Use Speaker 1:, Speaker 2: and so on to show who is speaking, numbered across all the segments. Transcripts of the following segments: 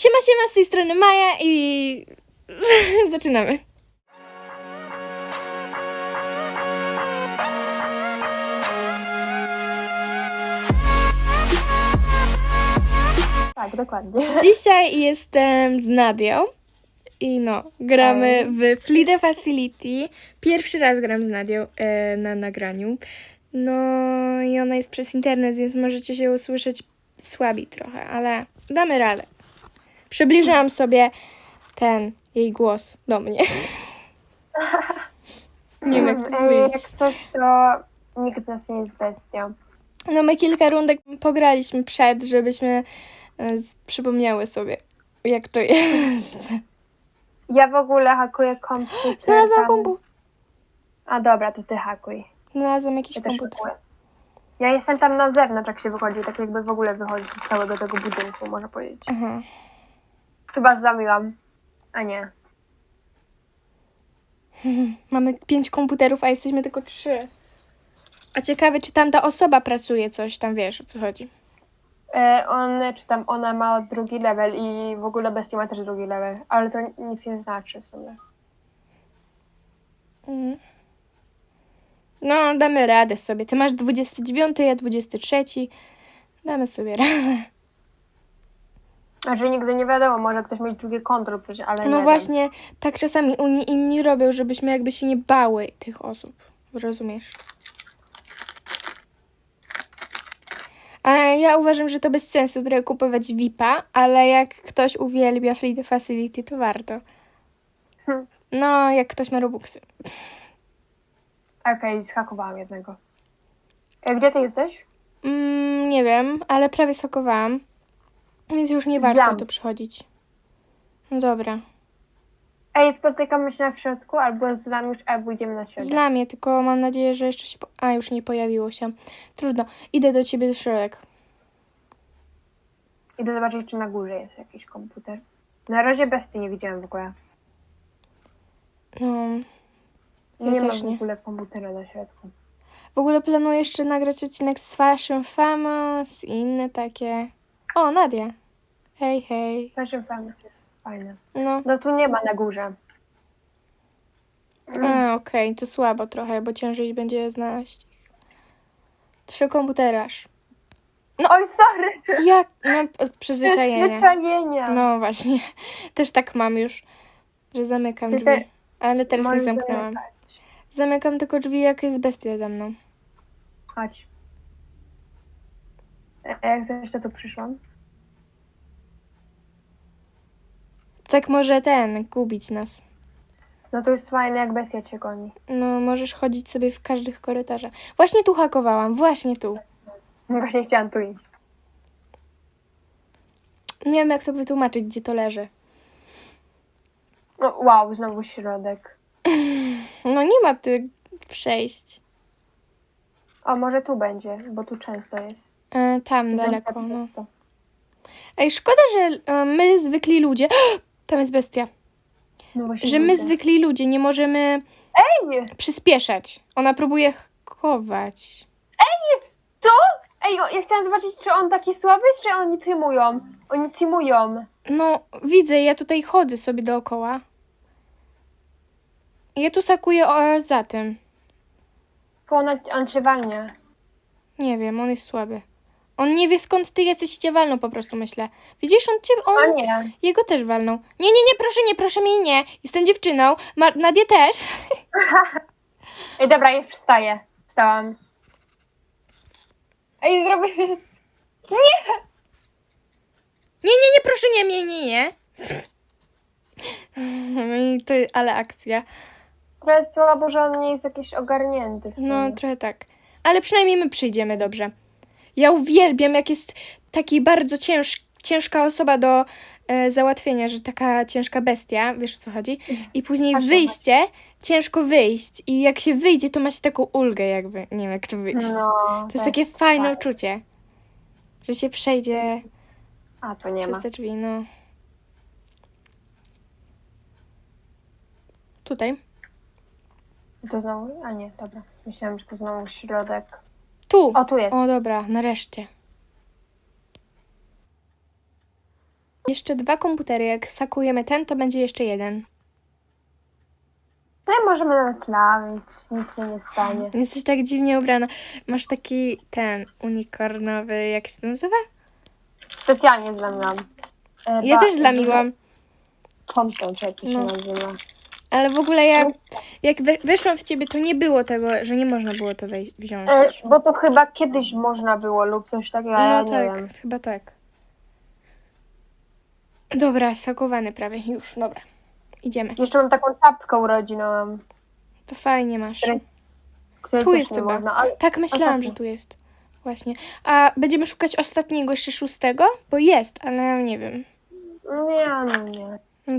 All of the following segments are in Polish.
Speaker 1: Siema, siema, z tej strony Maja i zaczynamy.
Speaker 2: Tak, dokładnie.
Speaker 1: Dzisiaj jestem z Nadią i no, gramy w Flida Facility. Pierwszy raz gram z Nadią e, na nagraniu. No i ona jest przez internet, więc możecie się usłyszeć słabi trochę, ale damy radę. Przybliżyłam sobie ten jej głos do mnie. Nie wiem, jak to
Speaker 2: Ej, Jak
Speaker 1: powiedzieć.
Speaker 2: coś, to nikt z nas nie jest bestią.
Speaker 1: No my kilka rundek pograliśmy przed, żebyśmy e, z- przypomniały sobie, jak to jest.
Speaker 2: Ja w ogóle hakuję komputer.
Speaker 1: Znalazłam
Speaker 2: tam-
Speaker 1: kompu.
Speaker 2: A dobra, to ty hakuj.
Speaker 1: Znalazłam jakiś
Speaker 2: Ja też
Speaker 1: komputer.
Speaker 2: hakuję. Ja jestem tam na zewnątrz, jak się wychodzi, tak jakby w ogóle wychodzi z całego tego budynku, można powiedzieć.
Speaker 1: Aha.
Speaker 2: Chyba zamiłam. A nie.
Speaker 1: Mamy pięć komputerów, a jesteśmy tylko trzy. A ciekawe, czy tam ta osoba pracuje coś, tam wiesz o co chodzi.
Speaker 2: E, on, czy tam ona ma drugi level i w ogóle bestia ma też drugi level, ale to nic nie znaczy w sumie.
Speaker 1: Mhm. No, damy radę sobie. Ty masz 29, ja 23. Damy sobie radę.
Speaker 2: Znaczy nigdy nie wiadomo, może ktoś mieć drugie konto lub coś, ale nie
Speaker 1: No
Speaker 2: wiem.
Speaker 1: właśnie, tak czasami inni, inni robią, żebyśmy jakby się nie bały tych osób. Rozumiesz? A ja uważam, że to bez sensu trochę kupować VIP-a, ale jak ktoś uwielbia Fleet Facility, to warto.
Speaker 2: Hmm.
Speaker 1: No, jak ktoś ma Robuxy.
Speaker 2: Okej, schakowałam jednego. E, gdzie ty jesteś?
Speaker 1: Mm, nie wiem, ale prawie sokowałam. Więc już nie warto tu przychodzić. No dobra.
Speaker 2: Ej, spotykamy się na środku, albo z nami już, albo idziemy na środek.
Speaker 1: Znam je, tylko mam nadzieję, że jeszcze się... Po... A, już nie pojawiło się. Trudno. Idę do ciebie do środek.
Speaker 2: Idę zobaczyć, czy na górze jest jakiś komputer. Na razie bestii nie widziałem w ogóle.
Speaker 1: No... Ja
Speaker 2: nie ma
Speaker 1: też
Speaker 2: w
Speaker 1: nie.
Speaker 2: ogóle komputera na środku.
Speaker 1: W ogóle planuję jeszcze nagrać odcinek z Fashion Famous i inne takie. O, Nadia. Hej, hej.
Speaker 2: Fashion Famous jest fajne.
Speaker 1: No,
Speaker 2: No tu nie ma na górze.
Speaker 1: a, okej, to słabo trochę, bo ciężej będzie je znaleźć. Trzy aż.
Speaker 2: Oj, sorry!
Speaker 1: Jak? No, z przyzwyczajenia.
Speaker 2: Przyzwyczajenia.
Speaker 1: No właśnie. Też tak mam już, że zamykam
Speaker 2: Ty
Speaker 1: drzwi. Ale teraz nie zamknęłam. Zamykam tylko drzwi, jak jest bestia za mną.
Speaker 2: Chodź. E, Jak coś, to tu przyszłam.
Speaker 1: Tak może ten, gubić nas.
Speaker 2: No to jest fajne, jak bestia cię goni.
Speaker 1: No, możesz chodzić sobie w każdych korytarzach. Właśnie tu hakowałam, właśnie tu.
Speaker 2: Właśnie chciałam tu iść.
Speaker 1: Nie wiem, jak to wytłumaczyć, gdzie to leży.
Speaker 2: No, wow, znowu środek.
Speaker 1: No, nie ma ty przejść.
Speaker 2: O, może tu będzie, bo tu często jest.
Speaker 1: E, tam daleko, no. Ej, szkoda, że e, my zwykli ludzie... Tam jest bestia.
Speaker 2: No właśnie
Speaker 1: Że my
Speaker 2: widzę.
Speaker 1: zwykli ludzie nie możemy
Speaker 2: Ej!
Speaker 1: przyspieszać. Ona próbuje chować.
Speaker 2: Co? Ej, o, ja chciałam zobaczyć, czy on taki słaby, czy oni teamują. Oni teamują.
Speaker 1: No, widzę, ja tutaj chodzę sobie dookoła. Ja tu sakuję o, za tym.
Speaker 2: Tylko on, on cię walnie.
Speaker 1: Nie wiem, on jest słaby. On nie wie skąd ty jesteś i cię walnął po prostu, myślę. Widzisz, on cię...
Speaker 2: O
Speaker 1: On,
Speaker 2: nie.
Speaker 1: Jego też walnął. Nie, nie, nie, proszę nie, proszę mnie nie. Jestem dziewczyną. Ma, Nadię też.
Speaker 2: Ej, dobra, ja wstaję. Wstałam. Ej, zrobię... Nie!
Speaker 1: Nie, nie, nie, proszę nie, nie, nie, nie. I to, ale akcja.
Speaker 2: Trochę słabo, że on nie jest jakiś ogarnięty w sumie.
Speaker 1: No, trochę tak. Ale przynajmniej my przyjdziemy dobrze. Ja uwielbiam, jak jest taki bardzo cięż, ciężka osoba do e, załatwienia, że taka ciężka bestia, wiesz o co chodzi? I później
Speaker 2: co
Speaker 1: wyjście, ciężko wyjść. I jak się wyjdzie, to ma się taką ulgę jakby. Nie wiem, jak to wyjść.
Speaker 2: No,
Speaker 1: to jest takie fajne uczucie. Że się przejdzie
Speaker 2: A, tu nie
Speaker 1: przez
Speaker 2: ma.
Speaker 1: te drzwi, no. Tutaj.
Speaker 2: To znowu? A nie, dobra. Myślałam, że to znowu środek.
Speaker 1: Tu!
Speaker 2: O, tu jest.
Speaker 1: O, dobra, nareszcie. Jeszcze dwa komputery. Jak sakujemy ten, to będzie jeszcze jeden.
Speaker 2: Tutaj możemy nawet lawić, nic się nie stanie.
Speaker 1: Jesteś tak dziwnie ubrana. Masz taki ten unikornowy, jak się to nazywa?
Speaker 2: Specjalnie zlamiłam. E,
Speaker 1: Ja
Speaker 2: ba-
Speaker 1: też zlamiłam.
Speaker 2: Pompą, czy jak to się
Speaker 1: No.
Speaker 2: nazywa.
Speaker 1: Ale w ogóle jak, jak we- weszłam w ciebie, to nie było tego, że nie można było to wej- wziąć.
Speaker 2: E, bo to chyba kiedyś można było lub coś takiego, a ja
Speaker 1: No
Speaker 2: nie
Speaker 1: tak,
Speaker 2: wiem.
Speaker 1: chyba tak. Dobra, sakowany prawie. Już, dobra. Idziemy.
Speaker 2: Jeszcze mam taką czapkę urodzinową,
Speaker 1: To fajnie masz.
Speaker 2: Której- której
Speaker 1: Tu
Speaker 2: też
Speaker 1: jest
Speaker 2: nie
Speaker 1: chyba.
Speaker 2: można, ale
Speaker 1: Tak, myślałam, że tu jest. Właśnie. A będziemy szukać ostatniego, jeszcze szóstego? Bo jest, ale nie wiem.
Speaker 2: nie, no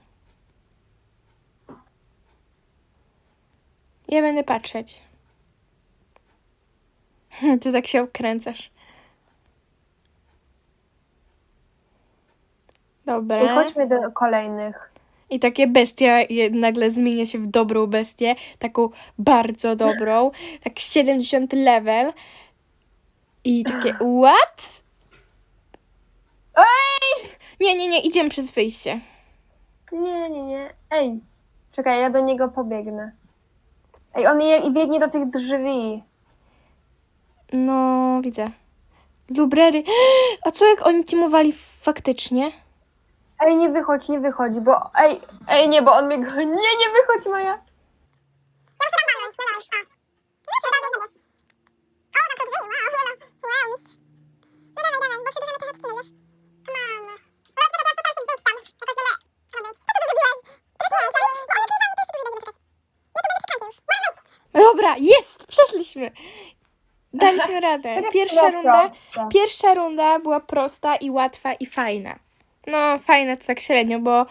Speaker 1: Ja będę patrzeć. Ty tak się obkręcasz.
Speaker 2: I
Speaker 1: Dobra.
Speaker 2: chodźmy do kolejnych.
Speaker 1: I takie bestia nagle zmienia się w dobrą bestię, taką bardzo dobrą, tak 70 level. I takie, what?
Speaker 2: Ej!
Speaker 1: Nie, nie, nie, idziemy przez wyjście.
Speaker 2: Nie, nie, nie. Ej, czekaj, ja do niego pobiegnę. Ej, on je, i biegnie do tych drzwi.
Speaker 1: No, widzę. Lubrery. A co jak oni teamowali faktycznie?
Speaker 2: Ej, nie wychodź, nie wychodź, bo... Ej, ej, nie, bo on mnie go... Nie, nie wychodź, Maja.
Speaker 1: Dobra, Daliśmy radę. Pierwsza runda, pierwsza runda była prosta i łatwa i fajna. No, fajna to tak średnio, bo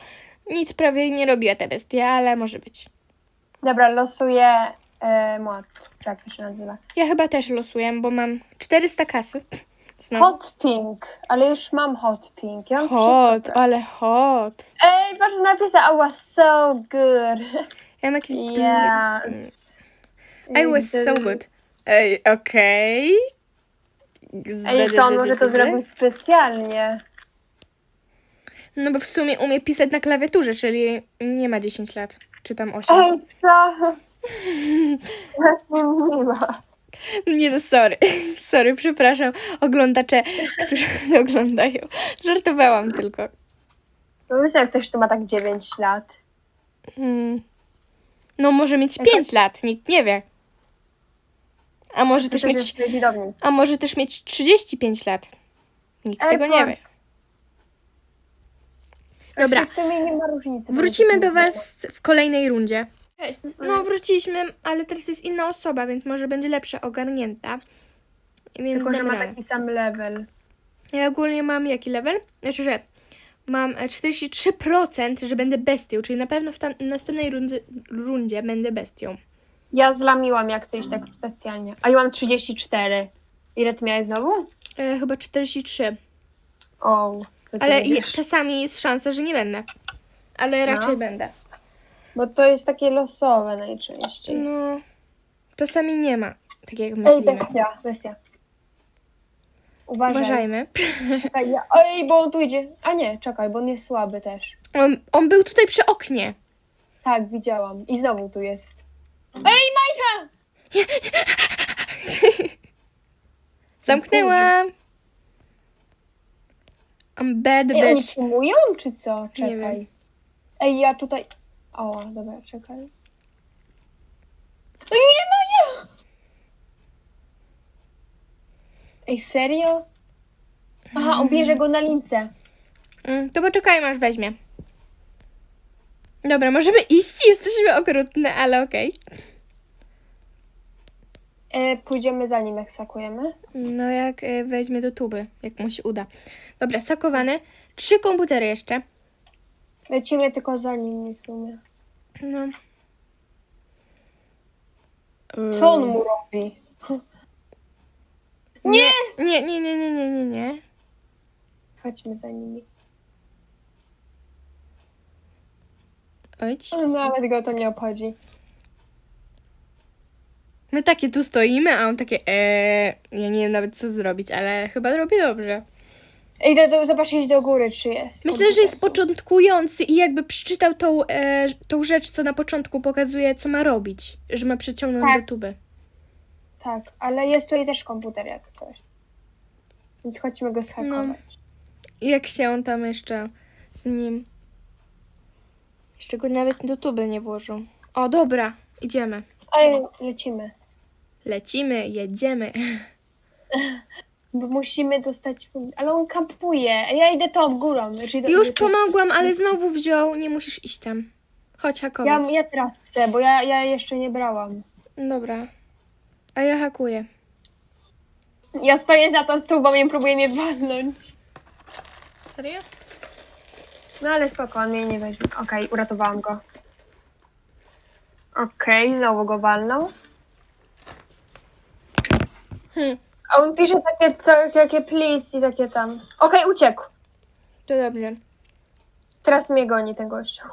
Speaker 1: nic prawie nie robiła ta bestia, ale może być.
Speaker 2: Dobra, losuję e, młot, czy jak to się nazywa.
Speaker 1: Ja chyba też losuję, bo mam 400 kasy. Znowu.
Speaker 2: Hot pink, ale już mam hot pink. Ja mam
Speaker 1: Hot,
Speaker 2: wszystko.
Speaker 1: ale hot.
Speaker 2: Ej, patrz napisy, I was so good.
Speaker 1: Ja mam jakiś...
Speaker 2: Yes.
Speaker 1: I was so good. Ej, okej.
Speaker 2: Ej, to on może to zrobić specjalnie.
Speaker 1: No bo w sumie umie pisać na klawiaturze, czyli nie ma 10 lat, czy tam 8.
Speaker 2: Ej, co? Nie miła.
Speaker 1: Nie no, sorry. Sorry, przepraszam oglądacze, którzy oglądają. Żartowałam tylko.
Speaker 2: No wiesz, jak ktoś tu ma tak 9 lat.
Speaker 1: Hmm. No może mieć
Speaker 2: Jaka-
Speaker 1: 5 lat, nikt nie wie. A może też mieć, a może też mieć 35 lat. Nikt
Speaker 2: Ej,
Speaker 1: tego nie wie. Dobra,
Speaker 2: Znaczy,
Speaker 1: wrócimy do. Was w kolejnej rundzie. Cześć. No wróciliśmy, ale teraz jest inna osoba, więc może będzie lepsza ogarnięta. Więc
Speaker 2: Tylko, że ma taki sam level.
Speaker 1: Ja ogólnie mam jaki level? Znaczy, że mam e, 43%, że będę bestią, czyli na pewno w tam, następnej rundzie, rundzie będę bestią.
Speaker 2: Ja zlamiłam jak coś tak specjalnie. A ja mam 34. Ile ty miałeś znowu?
Speaker 1: E, chyba 43.
Speaker 2: O. to ty
Speaker 1: Ale
Speaker 2: wiesz.
Speaker 1: czasami jest szansa, że nie będę. Ale
Speaker 2: No.
Speaker 1: raczej będę.
Speaker 2: Bo to jest takie losowe najczęściej.
Speaker 1: No, czasami nie ma, tak jak
Speaker 2: Ej,
Speaker 1: myślimy.
Speaker 2: bestia, bestia. Uważaj.
Speaker 1: Uważajmy.
Speaker 2: Czekaj, ja... Ej, bo on tu idzie. A nie, czekaj, bo on jest słaby też.
Speaker 1: On, on był tutaj przy oknie.
Speaker 2: Tak, widziałam. I znowu tu jest. Ej, Majka!
Speaker 1: Zamknęłam. I'm bad
Speaker 2: Ej, oni
Speaker 1: bitch.
Speaker 2: przyjmują, czy co? Czekaj. Ej, ja tutaj... O, dobra, czekaj. No nie, no nie! Ej, serio? Aha, on bierze go na lince.
Speaker 1: Mm, to poczekajmy, aż weźmie. Dobra, możemy iść? Jesteśmy okrutne, ale okej.
Speaker 2: E, pójdziemy za nim, jak sakujemy.
Speaker 1: No jak e, weźmie do tuby, jak mu się uda. Dobra, sakowany. Trzy komputery jeszcze.
Speaker 2: Lecimy tylko za nimi w sumie.
Speaker 1: No.
Speaker 2: Co on mu robi?
Speaker 1: Nie! Nie, nie, nie, nie, nie, nie, nie.
Speaker 2: Chodźmy za nimi.
Speaker 1: Ojdź.
Speaker 2: Nawet go to nie obchodzi.
Speaker 1: My takie tu stoimy, a on takie, eee, ja nie wiem nawet co zrobić, ale chyba robi dobrze.
Speaker 2: Idę do, zobaczyć do góry, czy jest.
Speaker 1: Myślę, że jest początkujący i jakby przeczytał tą, e, tą rzecz, co na początku pokazuje, co ma robić. Że ma przyciągnąć
Speaker 2: Tak.
Speaker 1: do tuby.
Speaker 2: Tak, ale jest tutaj też komputer jak coś. Więc chodźmy go zhakować.
Speaker 1: I jak się on tam jeszcze z nim... Jeszcze go nawet do tuby nie włożył. O, dobra, idziemy.
Speaker 2: Ale lecimy.
Speaker 1: Lecimy, jedziemy.
Speaker 2: Bo musimy dostać. Ale on kampuje. Ja idę tą górą. Do,
Speaker 1: Już
Speaker 2: do-
Speaker 1: pomogłam, ale znowu wziął. Nie musisz iść tam. Chodź
Speaker 2: ja,
Speaker 1: hakować.
Speaker 2: ja teraz chcę, bo ja, ja jeszcze nie brałam.
Speaker 1: Dobra. A ja hakuję.
Speaker 2: Ja stoję za tą stubą i próbuję mnie walnąć.
Speaker 1: Serio?
Speaker 2: No ale spoko, on mnie nie weźmie. Okej, uratowałam go. Okej, znowu go walnął.
Speaker 1: Hm,
Speaker 2: A on pisze takie co, jakie please i takie tam. Okej, uciekł.
Speaker 1: to dobrze.
Speaker 2: Teraz mnie goni ten gościu.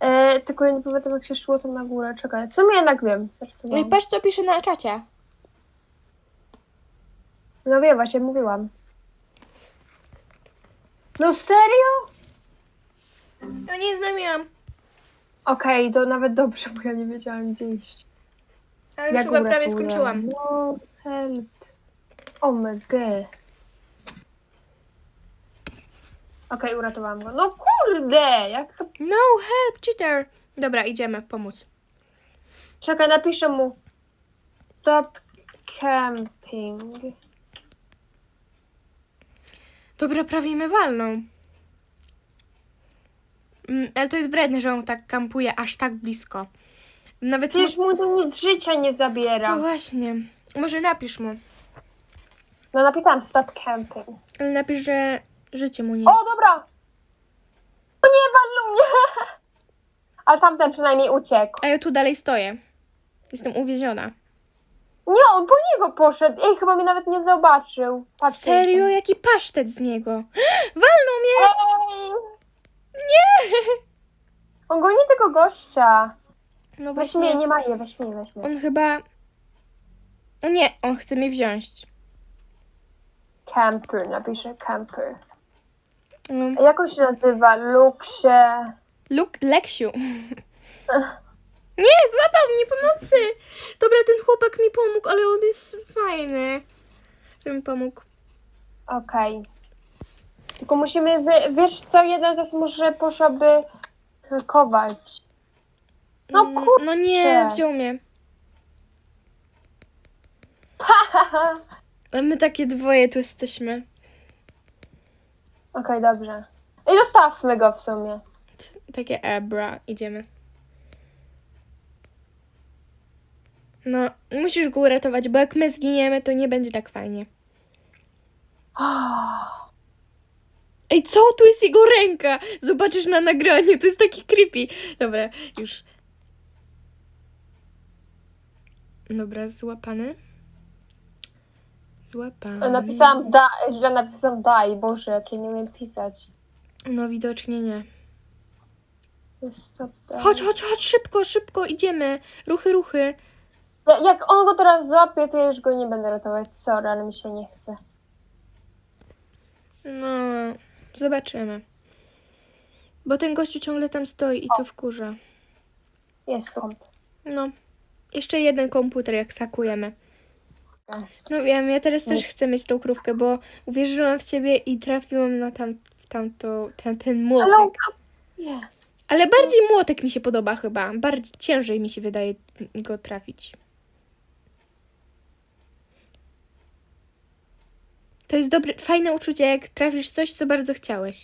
Speaker 2: E, tylko ja nie pamiętam jak się szło tam na górę. Czekaj, co mnie jednak wiem.
Speaker 1: No i
Speaker 2: Żartowałam.
Speaker 1: patrz, co pisze na czacie.
Speaker 2: No wiem, właśnie mówiłam. No serio?
Speaker 1: No nie znamiłam.
Speaker 2: Okej, to nawet dobrze, bo ja nie wiedziałam gdzie iść.
Speaker 1: Ale już
Speaker 2: Ja
Speaker 1: chyba
Speaker 2: górę
Speaker 1: prawie skończyłam.
Speaker 2: No, help. Oh my god. Okej, uratowałam go. No kurde, jak.
Speaker 1: No, help, cheater. Dobra, idziemy, pomóc.
Speaker 2: Czekaj, napiszę mu. Stop camping.
Speaker 1: Dobra, prawie mnie walną. Mm, ale to jest wredne, że on tak kampuje aż tak blisko. Nawet.
Speaker 2: Przecież mu to nic życia nie
Speaker 1: No
Speaker 2: zabiera.
Speaker 1: właśnie. Może napisz mu.
Speaker 2: No napisałam stop camping.
Speaker 1: Ale napisz, że życie mu nie...
Speaker 2: O, dobra! O nie, walnął mnie! Ale tamten przynajmniej uciekł.
Speaker 1: A ja tu dalej stoję. Jestem uwieziona.
Speaker 2: Nie, on po niego poszedł. Ej, chyba mnie nawet nie zobaczył. Patrzcie.
Speaker 1: Serio? Jaki pasztet z niego? Walnął mnie!
Speaker 2: Ej!
Speaker 1: Nie!
Speaker 2: On goni tego gościa.
Speaker 1: No
Speaker 2: Weź mnie,
Speaker 1: właśnie.
Speaker 2: nie ma je, weź mnie, weź mnie.
Speaker 1: On chyba... O nie, on chce mnie wziąć.
Speaker 2: Camper, napiszę camper.
Speaker 1: No.
Speaker 2: Jak on się nazywa? Luxe.
Speaker 1: Luk, Leksiu. Nie, złapał mnie pomocy. Dobra, ten chłopak mi pomógł, ale on jest fajny. Że mi pomógł.
Speaker 2: Okej. Tylko musimy, wy... wiesz co, jeden z nas może poszłaby hakować. No
Speaker 1: Mm,
Speaker 2: kurczę.
Speaker 1: No nie, wziął mnie. A my takie dwoje tu jesteśmy.
Speaker 2: Okej, dobrze. I zostawmy go w sumie.
Speaker 1: Takie ebra, idziemy. No, musisz go uratować, bo jak my zginiemy, to nie będzie tak fajnie. Ej, co? Tu jest jego ręka! Zobaczysz na nagraniu, to jest taki creepy. Dobra, już. Dobra, złapany. Złapany.
Speaker 2: Napisałam da, źle napisałam daj, Boże, jakie nie umiem pisać.
Speaker 1: No, widocznie nie.
Speaker 2: Stop.
Speaker 1: Chodź, chodź, chodź, szybko, szybko, idziemy. Ruchy, ruchy.
Speaker 2: Ja- Jak on go teraz złapie, to ja już go nie będę ratować. Sorry, ale mi się nie chce.
Speaker 1: No, zobaczymy. Bo ten gościu ciągle tam stoi i to wkurza.
Speaker 2: Jest komp.
Speaker 1: No, jeszcze jeden komputer, jak sakujemy. No wiem, ja teraz też chcę mieć tą krówkę, bo uwierzyłam w ciebie i trafiłam na tam, tamto, ten, ten młotek.
Speaker 2: Ale
Speaker 1: bardziej młotek mi się podoba chyba. Bardziej ciężej mi się wydaje go trafić. To jest dobre, fajne uczucie, jak trafisz coś, co bardzo chciałeś.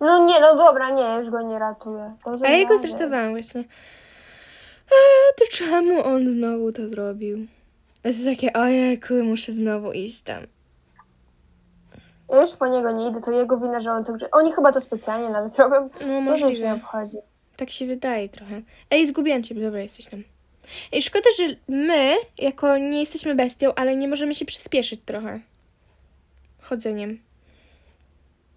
Speaker 2: No nie, no dobra, nie, już go nie ratuję. To
Speaker 1: A ja go zratowałam właśnie. A to czemu on znowu to zrobił? To jest takie, ojejku, muszę znowu iść tam.
Speaker 2: Ja już po niego nie idę, to jego wina, że on to grze. Oni chyba to specjalnie nawet robią.
Speaker 1: No
Speaker 2: Nie się nie
Speaker 1: możliwe.
Speaker 2: obchodzi.
Speaker 1: Tak się wydaje trochę. Ej, zgubiłam cię, dobra, jesteś tam. Ej, szkoda, że my, jako nie jesteśmy bestią, ale nie możemy się przyspieszyć trochę. Chodzeniem.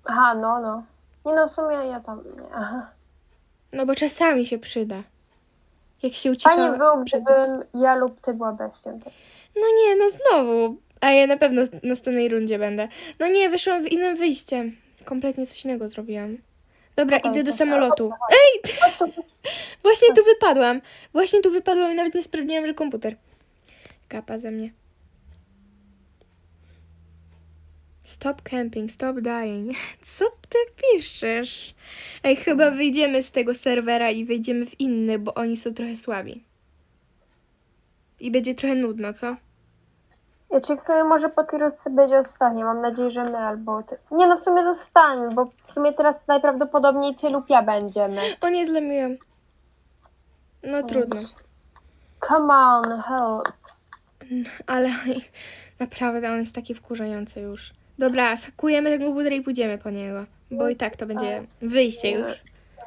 Speaker 2: Aha, no, no. Nie no, w sumie ja tam. Nie. Aha.
Speaker 1: No bo czasami się przyda. Jak się ucieka...
Speaker 2: Było,
Speaker 1: przed-
Speaker 2: gdybym ja lub ty była bestią. Tak.
Speaker 1: No nie, no znowu. A ja na pewno w następnej rundzie będę. No nie, wyszłam w innym wyjściem. Kompletnie coś innego zrobiłam. Dobra, idę do samolotu. Ej! Właśnie tu wypadłam. Właśnie tu wypadłam i nawet nie sprawdziłam, że komputer. Kapa ze mnie. Stop camping, stop dying. Co ty piszesz? Ej, chyba wyjdziemy z tego serwera i wejdziemy w inny, bo oni są trochę słabi. I będzie trochę nudno, co?
Speaker 2: Ci w sumie może po tej rundce będzie ostatnie. Mam nadzieję, że my albo ty. Nie no, w sumie zostańmy, bo w sumie teraz najprawdopodobniej ty lub ja będziemy.
Speaker 1: O nie, zlamiłam. No trudno.
Speaker 2: Come on, help.
Speaker 1: Ale naprawdę on jest taki wkurzający już. Dobra, sakujemy tego budera i pójdziemy po niego. Bo i tak to będzie wyjście już.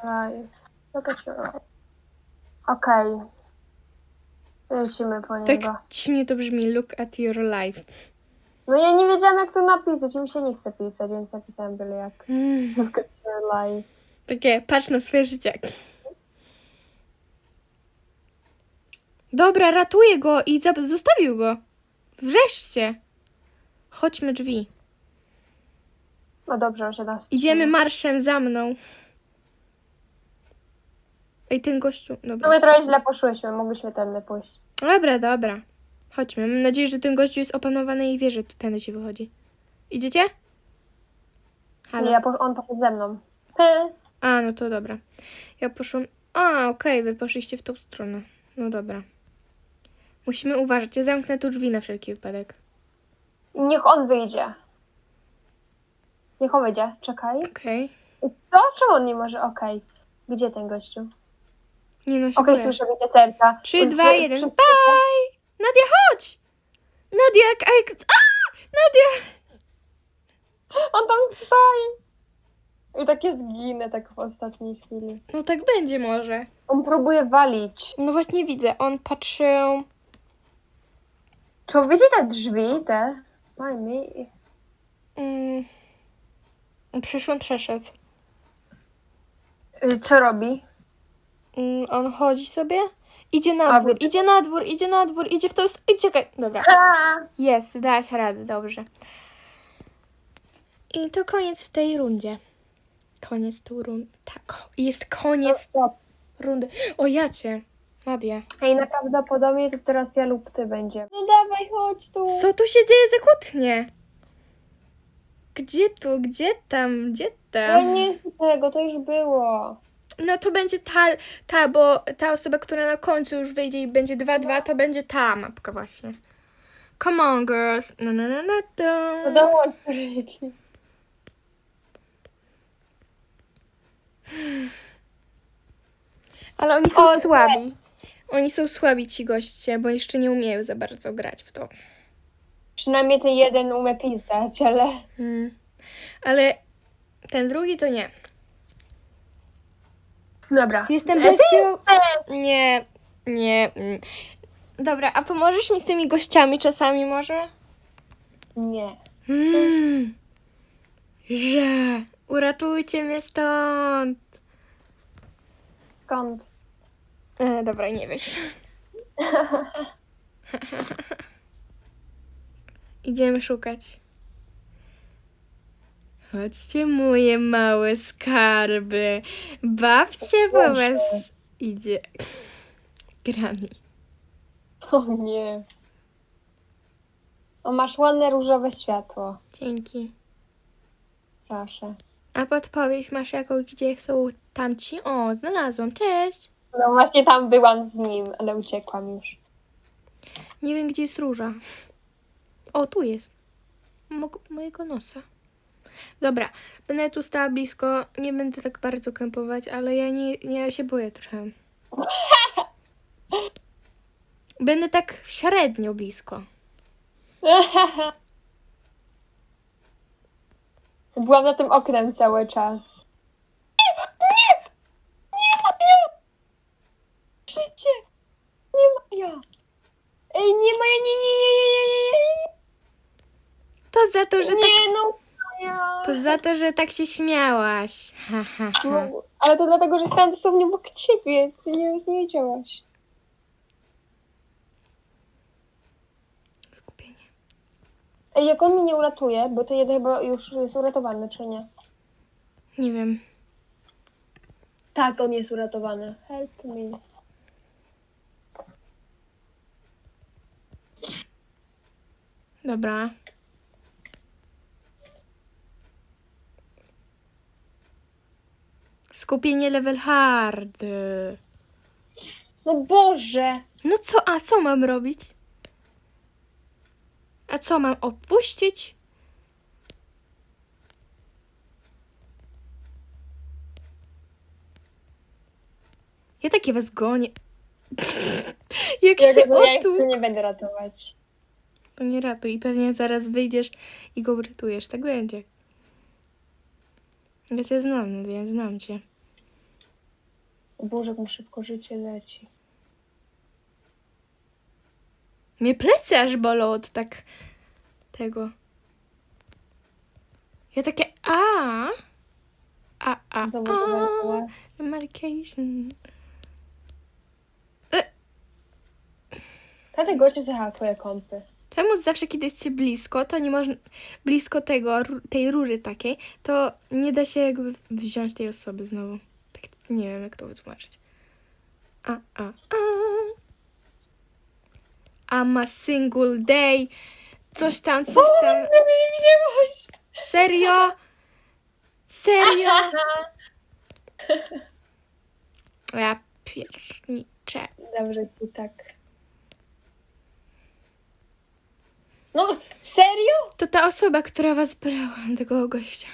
Speaker 2: Right. Look at your eye. Okej. Lecimy po niego.
Speaker 1: Tak dziwnie to brzmi, look at your life.
Speaker 2: No ja nie wiedziałam jak to napisać, mi się nie chce pisać, więc napisałam byle jak.
Speaker 1: Mm,
Speaker 2: Look at your life.
Speaker 1: takie, patrz na swoje życie. Dobra, ratuję go i zostawił go. Wreszcie. Chodźmy drzwi.
Speaker 2: No dobrze, że nas.
Speaker 1: Idziemy marszem za mną. Ej, ten gościu.
Speaker 2: No
Speaker 1: Dobra.
Speaker 2: my trochę źle poszłyśmy, mogliśmy tędy pójść.
Speaker 1: Dobra, dobra. Chodźmy. Mam nadzieję, że ten gościu jest opanowany i wie, że tu tędy się wychodzi. Idziecie?
Speaker 2: Ale
Speaker 1: Halo.
Speaker 2: ja po, on poszedł ze mną. Hy.
Speaker 1: A, no to dobra. Ja poszłam. A, okej, wy poszliście w tą stronę. No dobra. Musimy uważać. Ja zamknę tu drzwi na wszelki wypadek.
Speaker 2: I Niech on wyjdzie. Niech on wyjdzie, czekaj.
Speaker 1: Okej.
Speaker 2: Co? Czemu on nie może? Okej. Gdzie ten gościu?
Speaker 1: Nie no się
Speaker 2: Okej,
Speaker 1: boję.
Speaker 2: słyszę wiecie serca.
Speaker 1: Trzy,
Speaker 2: Wy-
Speaker 1: dwa, jeden.
Speaker 2: wszyscy-
Speaker 1: Bye! Nadia, chodź! Nadia, jak... jak- A! Nadia!
Speaker 2: On tam stoi. I takie zginę tak w ostatniej chwili.
Speaker 1: No tak będzie może.
Speaker 2: On próbuje walić.
Speaker 1: No właśnie widzę. On patrzył...
Speaker 2: Czy on widzi te drzwi, te? Maj mi.
Speaker 1: Mm, przyszłam, przeszedł.
Speaker 2: Y, Co robi?
Speaker 1: Mm, on chodzi sobie. Idzie na
Speaker 2: A,
Speaker 1: dwór, idzie na dwór, idzie na dwór, idzie w to. Ej, czekaj. Dobra. Jest, dałaś radę, dobrze. I to koniec w tej rundzie. Koniec tą rundę. Tak, jest koniec
Speaker 2: Stop.
Speaker 1: rundy. O jacie, Nadia.
Speaker 2: Ej, najprawdopodobniej to teraz ja lub ty będzie. No dawaj, chodź tu.
Speaker 1: Co tu się dzieje za kłótnie? Gdzie tu, gdzie tam, gdzie
Speaker 2: Ja
Speaker 1: tam?
Speaker 2: nie chcę tego, to już było.
Speaker 1: No to będzie ta, ta, bo ta osoba, która na końcu już wyjdzie i będzie 2-2, to będzie ta mapka właśnie. Come on, girls. No, no, no, no,
Speaker 2: No
Speaker 1: to.
Speaker 2: dołącz Ryki.
Speaker 1: Ale oni są
Speaker 2: O, nie.
Speaker 1: słabi. Oni są słabi ci goście, bo jeszcze nie umieją za bardzo grać w to.
Speaker 2: Przynajmniej ten jeden umie pisać, ale...
Speaker 1: Hmm. Ale ten drugi to nie.
Speaker 2: Dobra.
Speaker 1: Jestem
Speaker 2: E,
Speaker 1: bestią. Nie, nie. mm. Dobra, a pomożesz mi z tymi gościami czasami może?
Speaker 2: Nie.
Speaker 1: Mm. Że. Uratujcie mnie stąd.
Speaker 2: Skąd?
Speaker 1: E, dobra, nie wiesz. Idziemy szukać. Chodźcie, moje małe skarby. Bawcie, bo was idzie. Grani.
Speaker 2: O nie. O, masz ładne różowe światło.
Speaker 1: Dzięki.
Speaker 2: Proszę.
Speaker 1: A podpowiedź masz jakąś, gdzie są tamci? O, znalazłam. Cześć.
Speaker 2: No właśnie tam byłam z nim, ale uciekłam już.
Speaker 1: Nie wiem, gdzie jest róża. O, tu jest. Mo- mojego nosa. Dobra, będę tu stała blisko. Nie będę tak bardzo kępować, ale ja nie, ja się boję trochę. Będę tak średnio blisko.
Speaker 2: Byłam na tym oknem cały czas. Nie! Nie! Maja! Życie! Nie Maja! Ej, nie Maja, nie, nie, nie, nie, nie, nie,
Speaker 1: To za to, że
Speaker 2: nie,
Speaker 1: tak,
Speaker 2: nie, no!
Speaker 1: To za to, że tak się śmiałaś. Ha, ha, ha.
Speaker 2: No, ale to dlatego, że stałem dosłownie obok ciebie. Ty nie, nie wiedziałaś.
Speaker 1: Skupienie.
Speaker 2: Ej, jak on mnie nie uratuje, bo to jeden chyba już jest uratowany, czy nie?
Speaker 1: Nie wiem.
Speaker 2: Tak, on jest uratowany. Help me.
Speaker 1: Dobra. Skupienie level hard.
Speaker 2: No Boże!
Speaker 1: No co, a co mam robić? A co mam opuścić? Ja takie was gonię. Jak
Speaker 2: Ja
Speaker 1: się
Speaker 2: go ja
Speaker 1: otu...
Speaker 2: nie będę ratować.
Speaker 1: To nie ratuj i pewnie zaraz wyjdziesz i go uratujesz. Tak będzie. Ja cię znam, ja znam cię.
Speaker 2: O Boże, jak mu szybko życie leci.
Speaker 1: Mnie plecy aż bolą od tak tego. Ja takie a a a
Speaker 2: Znowu
Speaker 1: a
Speaker 2: walczyła.
Speaker 1: medication.
Speaker 2: Tata gościu twoje kąpy.
Speaker 1: Czemu zawsze kiedy jesteście blisko, to nie można blisko tego tej rury takiej, to nie da się jakby wziąć tej osoby znowu. Tak nie wiem jak to wytłumaczyć. A a a. I'm a single day. Coś tam, coś tam. Serio? Serio? Ja pierniczę.
Speaker 2: Dobrze, tu tak. No, serio?
Speaker 1: To ta osoba, która was brała, tego gościa.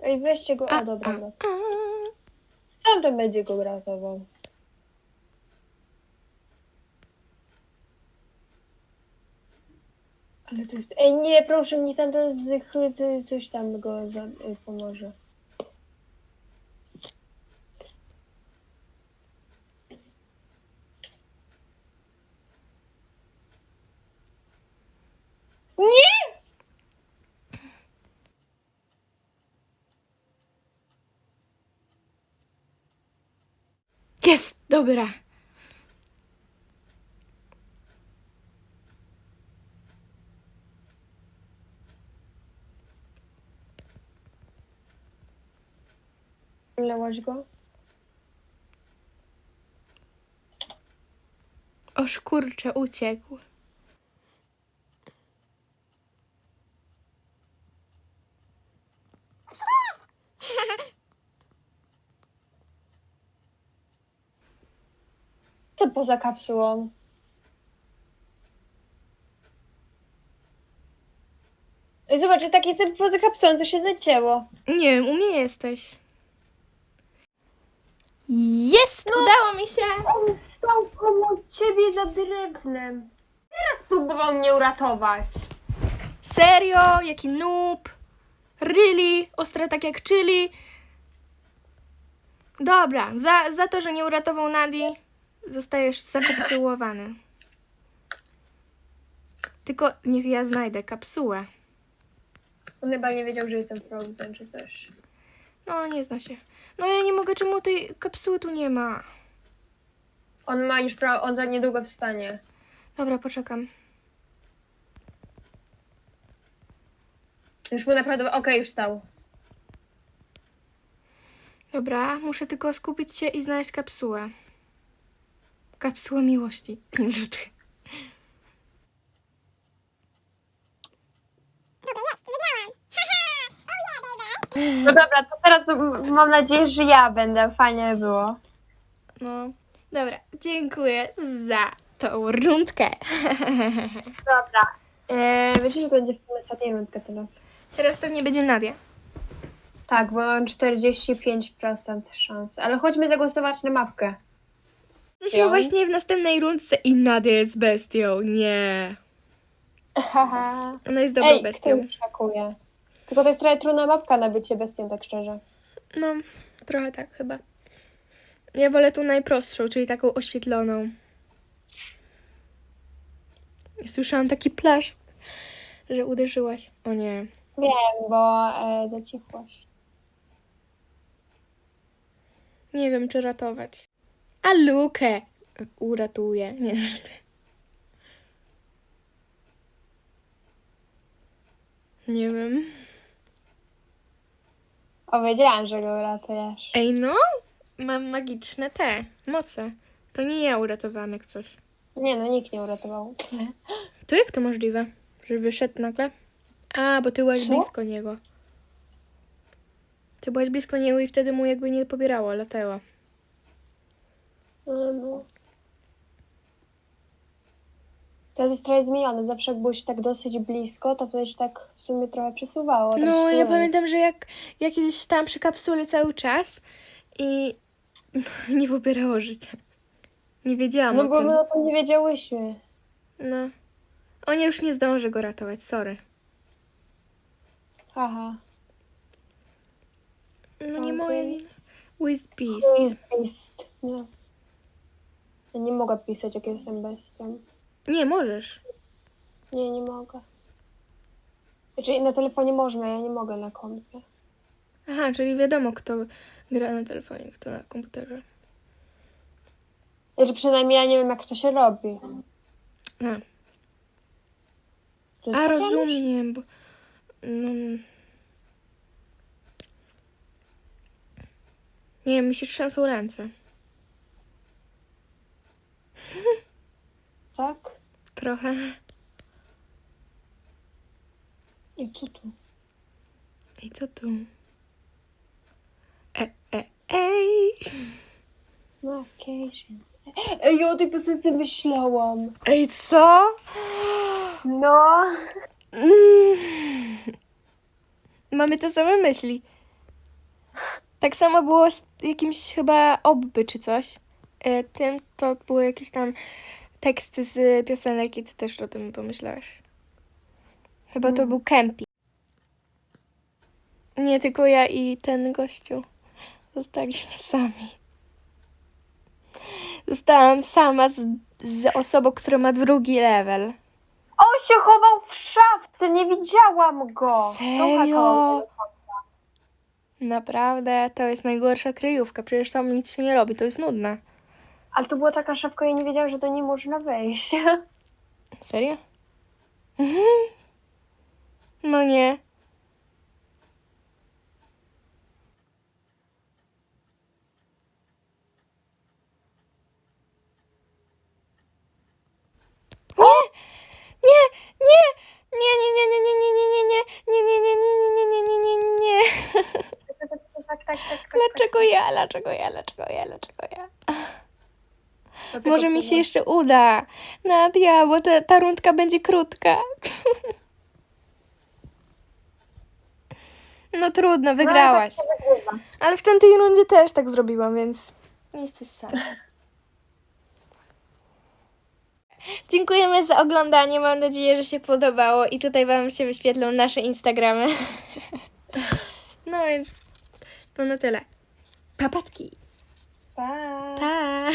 Speaker 2: Ej, weźcie go.
Speaker 1: A,
Speaker 2: dobra,
Speaker 1: a,
Speaker 2: dobra.
Speaker 1: a.
Speaker 2: Sam to będzie go ratował. Ale to jest... Ej, nie, proszę, nie tam ten zchwyty, coś tam go za, y, pomoże. Nie!
Speaker 1: Jest! Dobra.
Speaker 2: Lełaś go?
Speaker 1: Oż kurczę, uciekł.
Speaker 2: Co poza kapsułą? Ej, Zobacz, że tak jestem poza kapsułą, co się zacięło.
Speaker 1: Nie wiem, u mnie jesteś. Jest! Udało mi się!
Speaker 2: On stał koło ciebie za drewnem. Teraz próbował mnie uratować.
Speaker 1: Serio? Jaki noob? Really? Ostre tak jak chili? Dobra, za, za to, że nie uratował Nadi, zostajesz zakapsułowany. Tylko niech ja znajdę kapsułę.
Speaker 2: On chyba nie wiedział, że jestem frozen czy coś.
Speaker 1: No, nie zna się. No ja nie mogę, czemu tej kapsuły tu nie ma?
Speaker 2: On ma już prawo, on za niedługo wstanie.
Speaker 1: Dobra, poczekam.
Speaker 2: Już mu naprawdę, okej, już stał.
Speaker 1: Dobra, muszę tylko skupić się i znaleźć kapsułę. Kapsuła miłości.
Speaker 2: No dobra, to teraz mam nadzieję, że ja będę. Fajnie było.
Speaker 1: No, dobra, dziękuję za tą rundkę.
Speaker 2: Dobra. Eee, wiesz, że będzie ostatnia rundka teraz?
Speaker 1: Teraz pewnie będzie Nadia.
Speaker 2: Tak, bo mam 45% szans. Ale chodźmy zagłosować na mapkę.
Speaker 1: Jesteśmy właśnie w następnej rundce i Nadia jest bestią. Nie.
Speaker 2: Haha.
Speaker 1: Ona jest dobrą
Speaker 2: Ej, kto
Speaker 1: bestią.
Speaker 2: już? Tylko to jest trochę trudna mapka na bycie bestią, tak szczerze.
Speaker 1: No, trochę tak chyba. Ja wolę tu najprostszą, czyli taką oświetloną. Słyszałam taki plaż, że uderzyłaś. O nie.
Speaker 2: Wiem, bo e, zacichłaś.
Speaker 1: Nie wiem, czy ratować. A Lukę uratuję. Nie. Nie wiem.
Speaker 2: O, wiedziałam, że go uratujesz.
Speaker 1: Ej, no, mam magiczne te moce. To nie ja uratowałam jak coś.
Speaker 2: Nie no, nikt nie uratował.
Speaker 1: To jak to możliwe, że wyszedł nagle? A, bo ty byłaś
Speaker 2: Co?
Speaker 1: blisko niego. Ty byłaś blisko niego i wtedy mu jakby nie pobierało, latało.
Speaker 2: No, no. Teraz jest trochę zmienione. Zawsze jak byłeś tak dosyć blisko, to wtedy się tak w sumie trochę przesuwało. tak
Speaker 1: No, ja pamiętam, że jak ja kiedyś stałam przy kapsule cały czas i nie pobierało życia. Nie wiedziałam
Speaker 2: No
Speaker 1: o
Speaker 2: bo
Speaker 1: tym.
Speaker 2: my o tym nie wiedziałyśmy.
Speaker 1: No. O nie, już nie zdążę go ratować, sorry.
Speaker 2: Haha.
Speaker 1: No nie
Speaker 2: Okej.
Speaker 1: moja wina. With Beast.
Speaker 2: jest. Nie. Ja nie mogę pisać, jak jestem bestią.
Speaker 1: Nie, możesz.
Speaker 2: Nie, nie mogę. Znaczy na telefonie można, ja nie mogę na kompie.
Speaker 1: Aha, czyli wiadomo, kto gra na telefonie, kto na komputerze.
Speaker 2: Znaczy przynajmniej ja nie wiem, jak to się robi.
Speaker 1: A,
Speaker 2: Ty
Speaker 1: A rozumiem, bo. No. Nie, mi się trzęsą ręce.
Speaker 2: Tak?
Speaker 1: Trochę.
Speaker 2: I co tu?
Speaker 1: I co tu? E, e, ej!
Speaker 2: Vacation. Ej, ja o tej piosence myślałam.
Speaker 1: Ej, co?
Speaker 2: No.
Speaker 1: Mm. Mamy te same myśli. Tak samo było z jakimś chyba obby czy coś. E, Tym to były jakieś tam teksty z piosenek i ty też o tym pomyślałaś. Chyba to
Speaker 2: Mm.
Speaker 1: był camping. Nie, tylko ja i ten gościu. Zostaliśmy sami. Zostałam sama z, z osobą, która ma drugi level.
Speaker 2: On się chował w szafce, nie widziałam go.
Speaker 1: Serio? Naprawdę, to jest najgorsza kryjówka. Przecież tam nic się nie robi, to jest nudne.
Speaker 2: Ale to było taka szafka, ja nie wiedziałam, że do niej można wejść.
Speaker 1: Serio? No nie.
Speaker 2: Tak, tak, tak, tak, tak.
Speaker 1: Dlaczego ja, dlaczego ja, dlaczego ja, dlaczego może mi się jeszcze uda. Nadia, bo ta, ta rundka będzie krótka. No trudno, wygrałaś.
Speaker 2: No, tak się wygrywa.
Speaker 1: Ale w tamtej rundzie też tak zrobiłam, więc nie jesteś sama. Dziękujemy za oglądanie. Mam nadzieję, że się podobało i tutaj Wam się wyświetlą nasze Instagramy. No więc to na tyle. Papatki.
Speaker 2: Pa.
Speaker 1: Pa!